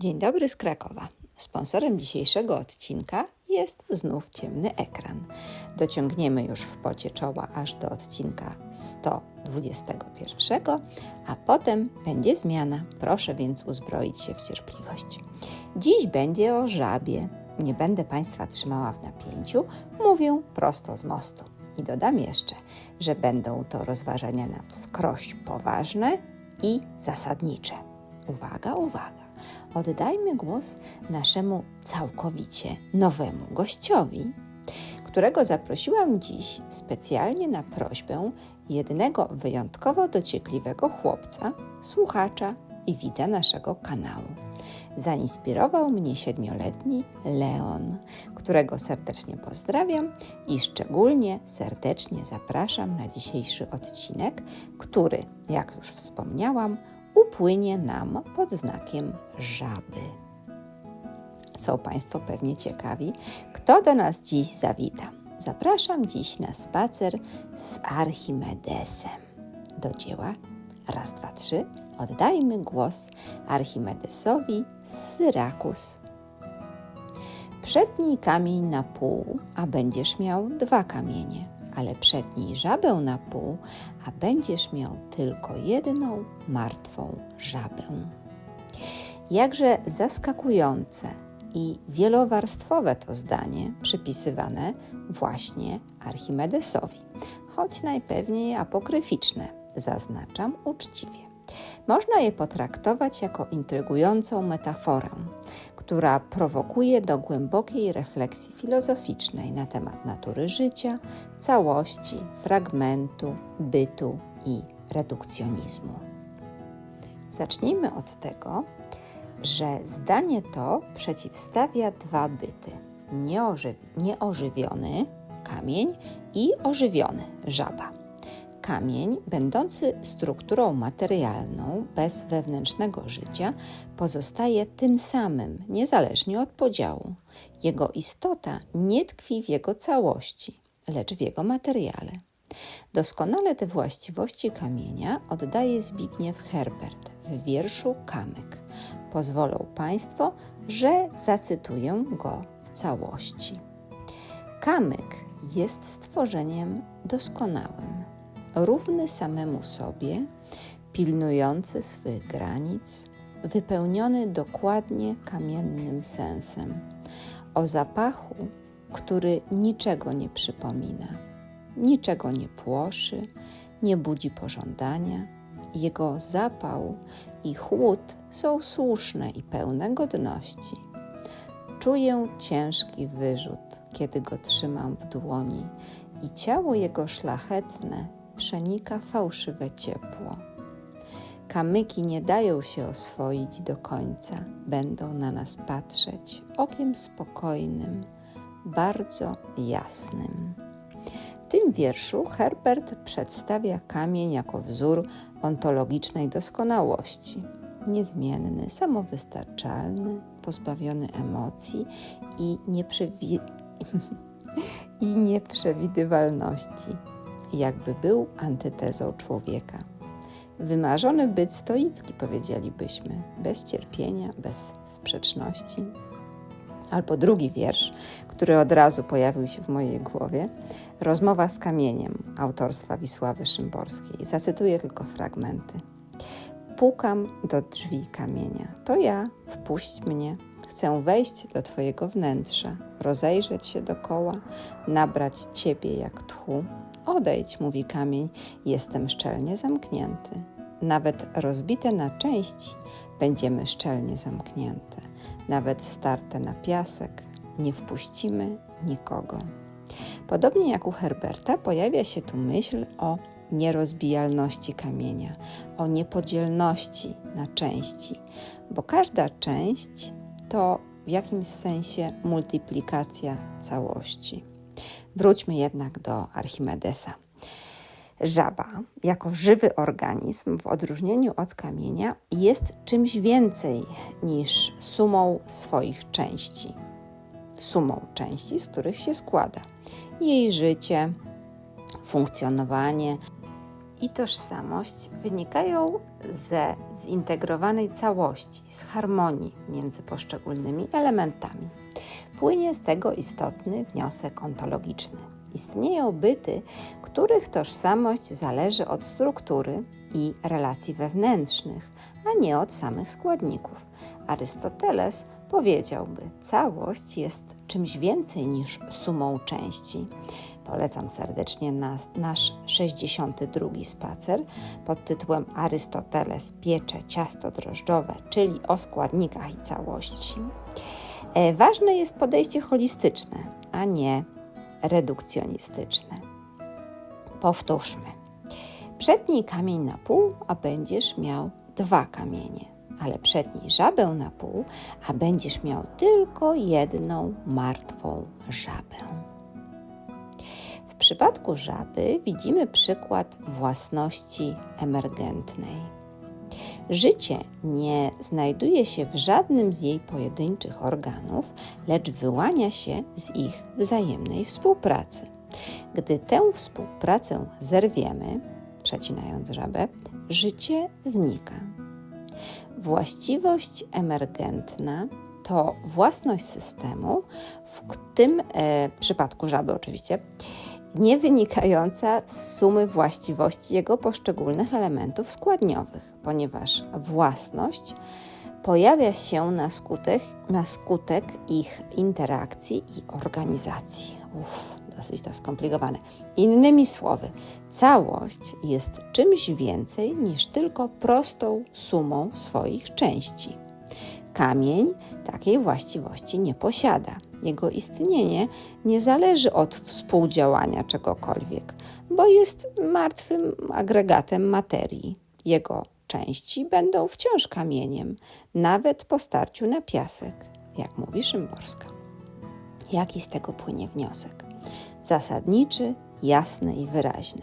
Dzień dobry z Krakowa. Sponsorem dzisiejszego odcinka jest znów ciemny ekran. Dociągniemy już w pocie czoła aż do odcinka 121, a potem będzie zmiana. Proszę więc uzbroić się w cierpliwość. Dziś będzie o żabie. Nie będę Państwa trzymała w napięciu, mówię prosto z mostu. I dodam jeszcze, że będą to rozważania na wskroś poważne i zasadnicze. Uwaga, uwaga. Oddajmy głos naszemu całkowicie nowemu gościowi, którego zaprosiłam dziś specjalnie na prośbę jednego wyjątkowo dociekliwego chłopca, słuchacza i widza naszego kanału. Zainspirował mnie siedmioletni Leon, którego serdecznie pozdrawiam i szczególnie serdecznie zapraszam na dzisiejszy odcinek, który, jak już wspomniałam, upłynie nam pod znakiem żaby. Są Państwo pewnie ciekawi, kto do nas dziś zawita. Zapraszam dziś na spacer z Archimedesem. Do dzieła. Raz, dwa, trzy. Oddajmy głos Archimedesowi z Syrakus. Przednij kamień na pół, a będziesz miał dwa kamienie, ale przednij żabę na pół, a będziesz miał tylko jedną martwą żabę. Jakże zaskakujące i wielowarstwowe to zdanie przypisywane właśnie Archimedesowi, choć najpewniej apokryficzne, zaznaczam uczciwie. Można je potraktować jako intrygującą metaforę, która prowokuje do głębokiej refleksji filozoficznej na temat natury życia, całości, fragmentu, bytu i redukcjonizmu. Zacznijmy od tego, że zdanie to przeciwstawia dwa byty: nieożyw- nieożywiony kamień i ożywiony żaba. Kamień, będący strukturą materialną bez wewnętrznego życia, pozostaje tym samym, niezależnie od podziału. Jego istota nie tkwi w jego całości, lecz w jego materiale. Doskonale te właściwości kamienia oddaje Zbigniew Herbert w wierszu Kamyk. Pozwolą Państwo, że zacytuję go w całości. Kamyk jest stworzeniem doskonałym, równy samemu sobie, pilnujący swych granic, wypełniony dokładnie kamiennym sensem, o zapachu, który niczego nie przypomina, niczego nie płoszy, nie budzi pożądania. Jego zapał i chłód są słuszne i pełne godności. Czuję ciężki wyrzut, kiedy go trzymam w dłoni, i ciało jego szlachetne przenika fałszywe ciepło. Kamyki nie dają się oswoić do końca, będą na nas patrzeć okiem spokojnym, bardzo jasnym. W tym wierszu Herbert przedstawia kamień jako wzór ontologicznej doskonałości. Niezmienny, samowystarczalny, pozbawiony emocji i, nieprzewi- i nieprzewidywalności, jakby był antytezą człowieka. Wymarzony być stoicki, powiedzielibyśmy, bez cierpienia, bez sprzeczności. Albo drugi wiersz, który od razu pojawił się w mojej głowie. Rozmowa z kamieniem autorstwa Wisławy Szymborskiej. Zacytuję tylko fragmenty. Pukam do drzwi kamienia. To ja, wpuść mnie. Chcę wejść do Twojego wnętrza, rozejrzeć się dokoła, nabrać Ciebie jak tchu. Odejdź, mówi kamień, jestem szczelnie zamknięty. Nawet rozbite na części będziemy szczelnie zamknięte. Nawet starte na piasek nie wpuścimy nikogo. Podobnie jak u Herberta pojawia się tu myśl o nierozbijalności kamienia, o niepodzielności na części, bo każda część to w jakimś sensie multiplikacja całości. Wróćmy jednak do Archimedesa. Żaba, jako żywy organizm, w odróżnieniu od kamienia, jest czymś więcej niż sumą swoich części. Sumą części, z których się składa. Jej życie, funkcjonowanie i tożsamość wynikają ze zintegrowanej całości, z harmonii między poszczególnymi elementami. Płynie z tego istotny wniosek ontologiczny. Istnieją byty, których tożsamość zależy od struktury i relacji wewnętrznych, a nie od samych składników. Arystoteles powiedziałby: Całość jest czymś więcej niż sumą części. Polecam serdecznie nas, nasz 62 spacer pod tytułem Arystoteles piecze ciasto drożdżowe, czyli o składnikach i całości. E, ważne jest podejście holistyczne, a nie redukcjonistyczne. Powtórzmy. Przednij kamień na pół, a będziesz miał dwa kamienie, ale przednij żabę na pół, a będziesz miał tylko jedną martwą żabę. W przypadku żaby widzimy przykład własności emergentnej. Życie nie znajduje się w żadnym z jej pojedynczych organów, lecz wyłania się z ich wzajemnej współpracy. Gdy tę współpracę zerwiemy, przecinając żabę, życie znika. Właściwość emergentna to własność systemu, w tym e, przypadku żaby oczywiście, nie wynikająca z sumy właściwości jego poszczególnych elementów składniowych, ponieważ własność pojawia się na skutek, na skutek ich interakcji i organizacji. Uff, dosyć to skomplikowane. Innymi słowy, całość jest czymś więcej niż tylko prostą sumą swoich części. Kamień takiej właściwości nie posiada. Jego istnienie nie zależy od współdziałania czegokolwiek, bo jest martwym agregatem materii. Jego części będą wciąż kamieniem, nawet po starciu na piasek, jak mówi Szymborska. Jaki z tego płynie wniosek? Zasadniczy, jasny i wyraźny.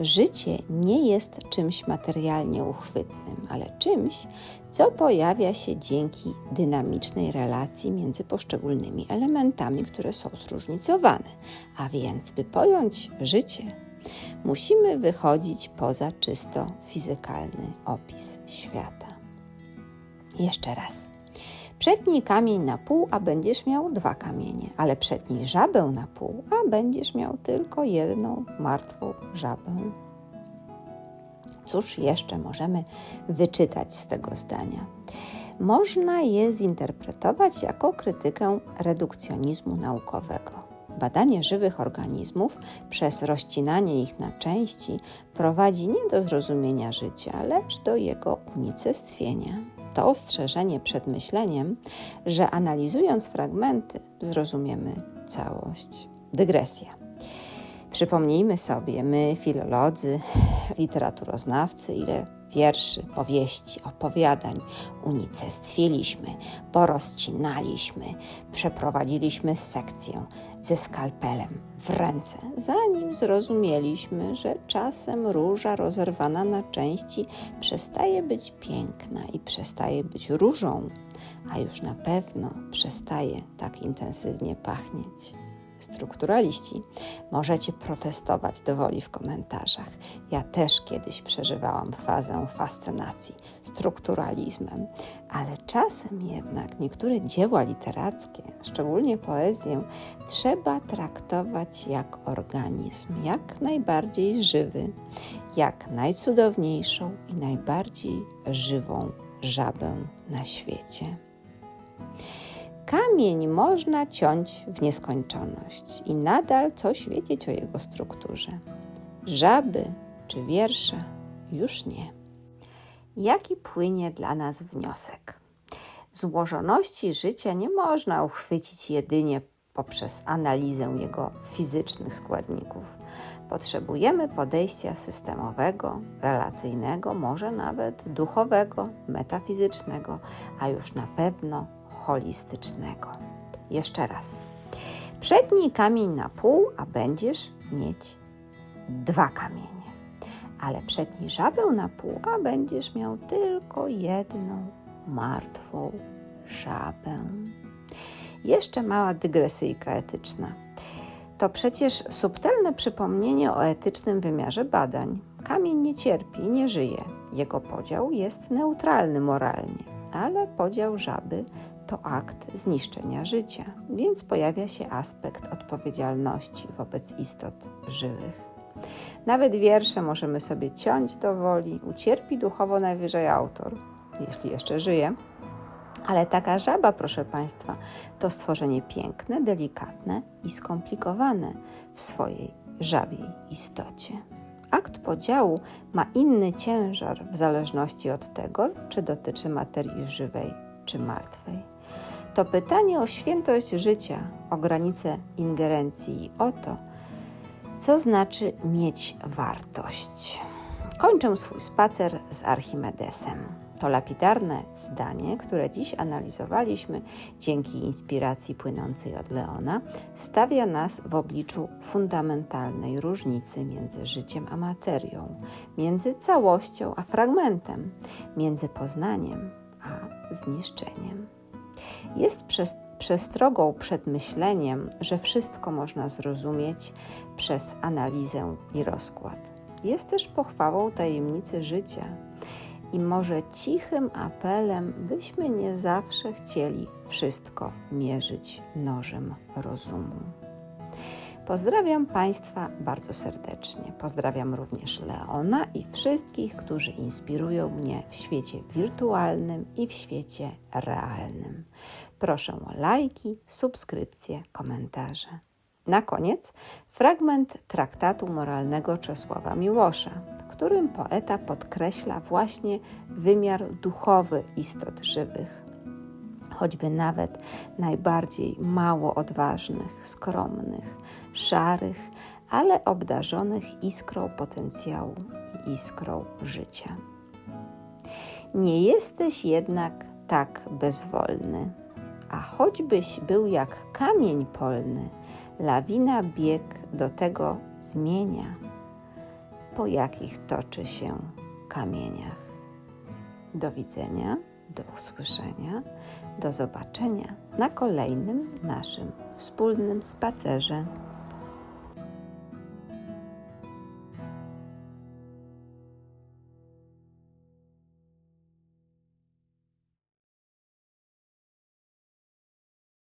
Życie nie jest czymś materialnie uchwytnym, ale czymś, co pojawia się dzięki dynamicznej relacji między poszczególnymi elementami, które są zróżnicowane. A więc, by pojąć życie, musimy wychodzić poza czysto fizykalny opis świata. Jeszcze raz. Przednij kamień na pół, a będziesz miał dwa kamienie, ale przednij żabę na pół, a będziesz miał tylko jedną martwą żabę. Cóż jeszcze możemy wyczytać z tego zdania? Można je zinterpretować jako krytykę redukcjonizmu naukowego. Badanie żywych organizmów przez rozcinanie ich na części prowadzi nie do zrozumienia życia, lecz do jego unicestwienia. To ostrzeżenie przed myśleniem, że analizując fragmenty zrozumiemy całość. Dygresja. Przypomnijmy sobie, my, filolodzy, literaturoznawcy, ile wierszy, powieści, opowiadań unicestwiliśmy, porozcinaliśmy, przeprowadziliśmy sekcję ze skalpelem w ręce, zanim zrozumieliśmy, że czasem róża rozerwana na części przestaje być piękna i przestaje być różą, a już na pewno przestaje tak intensywnie pachnieć strukturaliści, możecie protestować do woli w komentarzach. Ja też kiedyś przeżywałam fazę fascynacji strukturalizmem, ale czasem jednak niektóre dzieła literackie, szczególnie poezję, trzeba traktować jak organizm, jak najbardziej żywy, jak najcudowniejszą i najbardziej żywą żabę na świecie. Kamień można ciąć w nieskończoność i nadal coś wiedzieć o jego strukturze. Żaby czy wiersze już nie. Jaki płynie dla nas wniosek? Złożoności życia nie można uchwycić jedynie poprzez analizę jego fizycznych składników. Potrzebujemy podejścia systemowego, relacyjnego, może nawet duchowego, metafizycznego, a już na pewno holistycznego. Jeszcze raz. Przednij kamień na pół, a będziesz mieć dwa kamienie. Ale przednij żabę na pół, a będziesz miał tylko jedną martwą żabę. Jeszcze mała dygresyjka etyczna. To przecież subtelne przypomnienie o etycznym wymiarze badań. Kamień nie cierpi, nie żyje. Jego podział jest neutralny moralnie, ale podział żaby to akt zniszczenia życia, więc pojawia się aspekt odpowiedzialności wobec istot żywych. Nawet wiersze możemy sobie ciąć do woli, ucierpi duchowo najwyżej autor, jeśli jeszcze żyje. Ale taka żaba, proszę Państwa, to stworzenie piękne, delikatne i skomplikowane w swojej żabiej istocie. Akt podziału ma inny ciężar w zależności od tego, czy dotyczy materii żywej czy martwej. To pytanie o świętość życia, o granice ingerencji i o to, co znaczy mieć wartość. Kończę swój spacer z Archimedesem. To lapidarne zdanie, które dziś analizowaliśmy dzięki inspiracji płynącej od Leona, stawia nas w obliczu fundamentalnej różnicy między życiem a materią, między całością a fragmentem, między poznaniem a zniszczeniem. Jest przez, przestrogą przed myśleniem, że wszystko można zrozumieć przez analizę i rozkład. Jest też pochwałą tajemnicy życia i może cichym apelem, byśmy nie zawsze chcieli wszystko mierzyć nożem rozumu. Pozdrawiam Państwa bardzo serdecznie. Pozdrawiam również Leona i wszystkich, którzy inspirują mnie w świecie wirtualnym i w świecie realnym. Proszę o lajki, subskrypcje, komentarze. Na koniec fragment traktatu moralnego Czesława Miłosza, którym poeta podkreśla właśnie wymiar duchowy istot żywych choćby nawet najbardziej mało odważnych, skromnych, szarych, ale obdarzonych iskrą potencjału i iskrą życia. Nie jesteś jednak tak bezwolny, a choćbyś był jak kamień polny, lawina bieg do tego zmienia, po jakich toczy się kamieniach. Do widzenia, do usłyszenia, do zobaczenia na kolejnym naszym wspólnym spacerze.